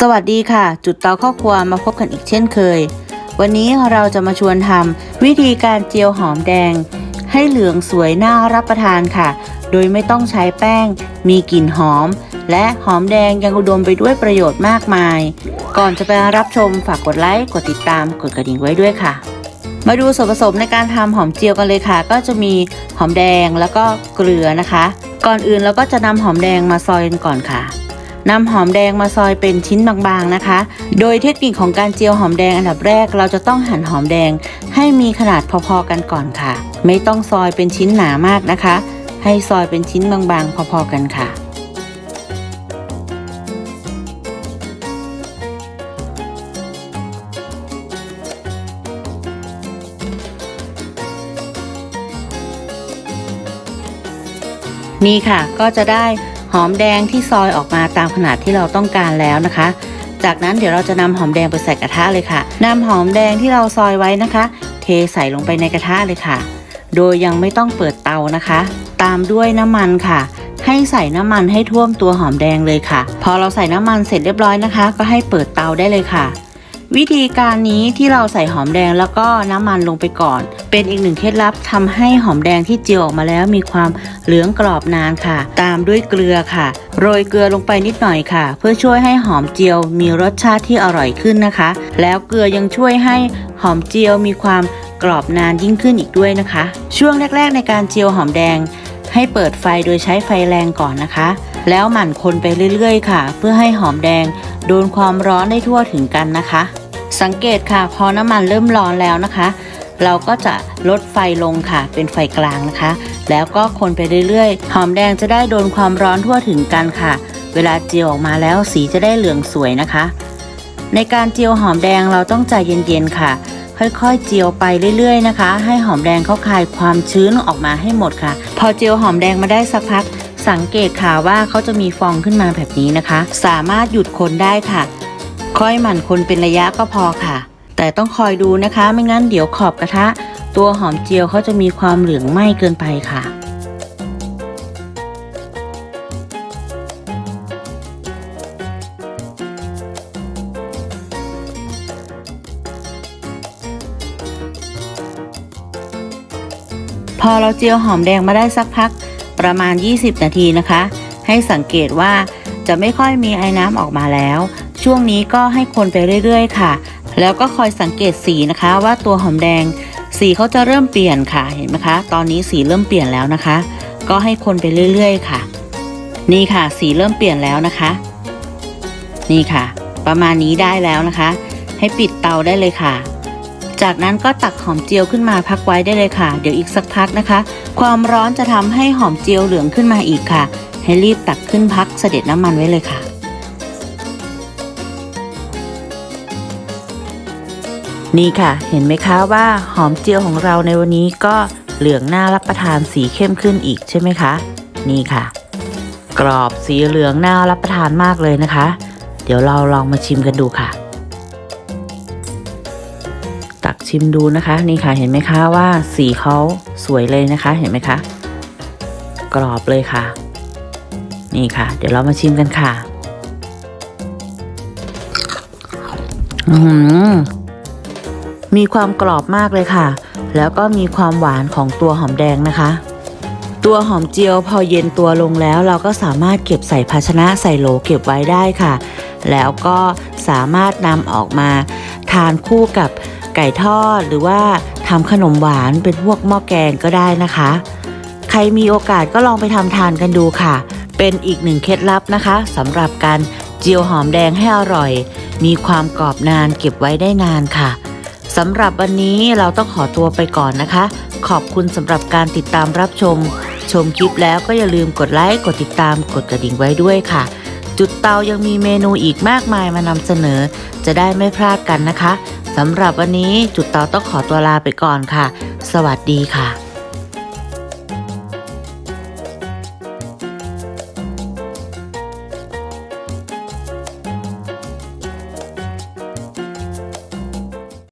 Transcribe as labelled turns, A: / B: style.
A: สวัสดีค่ะ จุดเตาข้าวครัวมาพบกันอีกเช่นเคย วันนี้เราจะมาชวนทำวิธีการเจียวหอมแดง ให้เหลืองสวยน่ารับประทานค่ะ โดยไม่ต้องใช้แป้ง มีกลิ่นหอม และหอมแดงยังอุดมไปด้วยประโยชน์มากมาย ก่อนจะไปรับชมฝากกดไลค์ กดติดตาม กดกระดิ่งไว้ด้วยค่ะ มาดูส่วนผสมในการทำหอมเจียวกันเลยค่ะ ก็จะมีหอมแดงแล้วก็เกลือนะคะ ก่อนอื่นเราก็จะนำหอมแดงมาซอยกันก่อนค่ะ นำหอมแดงมาซอยเป็นชิ้นบางๆนะคะ โดยเทคนิคของการเจียวหอมแดงอันดับแรก เราจะต้องหั่นหอมแดง ให้มีขนาดพอๆกันก่อนค่ะ ไม่ต้องซอยเป็นชิ้นหนามากนะคะ ให้ซอยเป็นชิ้นบางๆ พอๆกันค่ะนี่ค่ะก็จะได้ หอมแดงที่ซอยออกมาตามขนาดที่เราต้องการแล้วนะคะ จากนั้นเดี๋ยวเราจะนำหอมแดงไปใส่กระทะเลยค่ะนำหอมแดงที่เราซอยไว้นะคะ เทใส่ลงไปในกระทะเลยค่ะ โดยยังไม่ต้องเปิดเตานะคะ ตามด้วยน้ำมันค่ะ ให้ใส่น้ำมันให้ท่วมตัวหอมแดงเลยค่ะ พอเราใส่น้ำมันเสร็จเรียบร้อยนะคะ ก็ให้เปิดเตาได้เลยค่ะ วิธีการนี้ที่เราใส่หอมแดงแล้วก็น้ำมันลงไปก่อน เป็นอีกหนึ่งเคล็ดลับทำให้หอมแดงที่เจียวออกมาแล้วมีความเหลืองกรอบนานค่ะ ตามด้วยเกลือค่ะ โรยเกลือลงไปนิดหน่อยค่ะ เพื่อช่วยให้หอมเจียวมีรสชาติที่อร่อยขึ้นนะคะ แล้วเกลือยังช่วยให้หอมเจียวมีความกรอบนานยิ่งขึ้นอีกด้วยนะคะ ช่วงแรก ๆ ในการเจียวหอมแดง ให้เปิดไฟโดยใช้ไฟแรงก่อนนะคะ แล้วหมั่นคนไปเรื่อยๆ ค่ะ เพื่อให้หอมแดงโดนความร้อนได้ทั่วถึงกันนะคะ สังเกตค่ะ พอน้ำมันเริ่มร้อนแล้วนะคะ เราก็จะลดไฟลงค่ะ เป็นไฟกลางนะคะ แล้วก็คนไปเรื่อยๆ หอมแดงจะได้โดนความร้อนทั่วถึงกันค่ะ เวลาเจียวออกมาแล้วสีจะได้เหลืองสวยนะคะ ในการเจียวหอมแดงเราต้องใจเย็นๆค่ะค่อยๆ เจียวไปเรื่อยๆนะคะ ให้หอมแดงเขาคายความชื้นออกมาให้หมดค่ะ พอเจียวหอมแดงมาได้สักพัก สังเกตค่ะว่าเขาจะมีฟองขึ้นมาแบบนี้นะคะ สามารถหยุดคนได้ค่ะ ค่อยหมั่นคนเป็นระยะก็พอค่ะ แต่ต้องคอยดูนะคะ ไม่งั้นเดี๋ยวขอบกระทะ ตัวหอมเจียวเขาจะมีความเหลืองไหม้เกินไปค่ะพอเราเจียวหอมแดงมาได้สักพัก ประมาณ 20 นาทีนะคะ ให้สังเกตว่าจะไม่ค่อยมีไอ้น้ำออกมาแล้ว ช่วงนี้ก็ให้คนไปเรื่อยๆ ค่ะ แล้วก็คอยสังเกตสีนะคะว่าตัวหอมแดง สีเขาจะเริ่มเปลี่ยนค่ะเห็นไหมคะ ตอนนี้สีเริ่มเปลี่ยนแล้วนะคะ ก็ให้คนไปเรื่อยๆ ค่ะ นี่ค่ะ สีเริ่มเปลี่ยนแล้วนะคะ นี่ค่ะ ประมาณนี้ได้แล้วนะคะ ให้ปิดเตาได้เลยค่ะ จากนั้นก็ตักหอมเจียวขึ้นมาพักไว้ได้เลยค่ะ เดี๋ยวอีกสักพักนะคะ ความร้อนจะทำให้หอมเจียวเหลืองขึ้นมาอีกค่ะ ให้รีบตักขึ้นพักเสด็จน้ำมันไว้เลยค่ะ นี่ค่ะ เห็นไหมคะว่าหอมเจียวของเราในวันนี้ก็เหลืองน่ารับประทานสีเข้มขึ้นอีกใช่ไหมคะ นี่ค่ะ กรอบสีเหลืองน่ารับประทานมากเลยนะคะ เดี๋ยวเราลองมาชิมกันดูค่ะ ชิมดูนะคะ นี่ค่ะเห็นไหมคะว่าสีเขาสวยเลยนะคะ เห็นไหมคะกรอบเลยค่ะ นี่ค่ะ เดี๋ยวเรามาชิมกันค่ะมีความกรอบมากเลยค่ะ แล้วก็มีความหวานของตัวหอมแดงนะคะ ตัวหอมเจียวพอเย็นตัวลงแล้ว เราก็สามารถเก็บใส่ภาชนะใส่โหลเก็บไว้ได้ค่ะ แล้วก็สามารถนำออกมาทานคู่กับ ไก่ทอดหรือว่าทำขนมหวานเป็นพวกหม้อแกงก็ได้นะคะ ใครมีโอกาสก็ลองไปทำทานกันดูค่ะ เป็นอีกหนึ่งเคล็ดลับนะคะสำหรับการเจียวหอมแดงให้อร่อย มีความกรอบนานเก็บไว้ได้นานค่ะสำหรับวันนี้เราต้องขอตัวไปก่อนนะคะ ขอบคุณสำหรับการติดตามรับชม ชมคลิปแล้วก็อย่าลืมกดไลค์กดติดตามกดกระดิ่งไว้ด้วยค่ะ จุดเตายังมีเมนูอีกมากมายมานำเสนอ จะได้ไม่พลาดกันนะคะ สำหรับวันนี้จุดต่อต้องขอตัวลาไปก่อนค่ะ สวัสดีค่ะ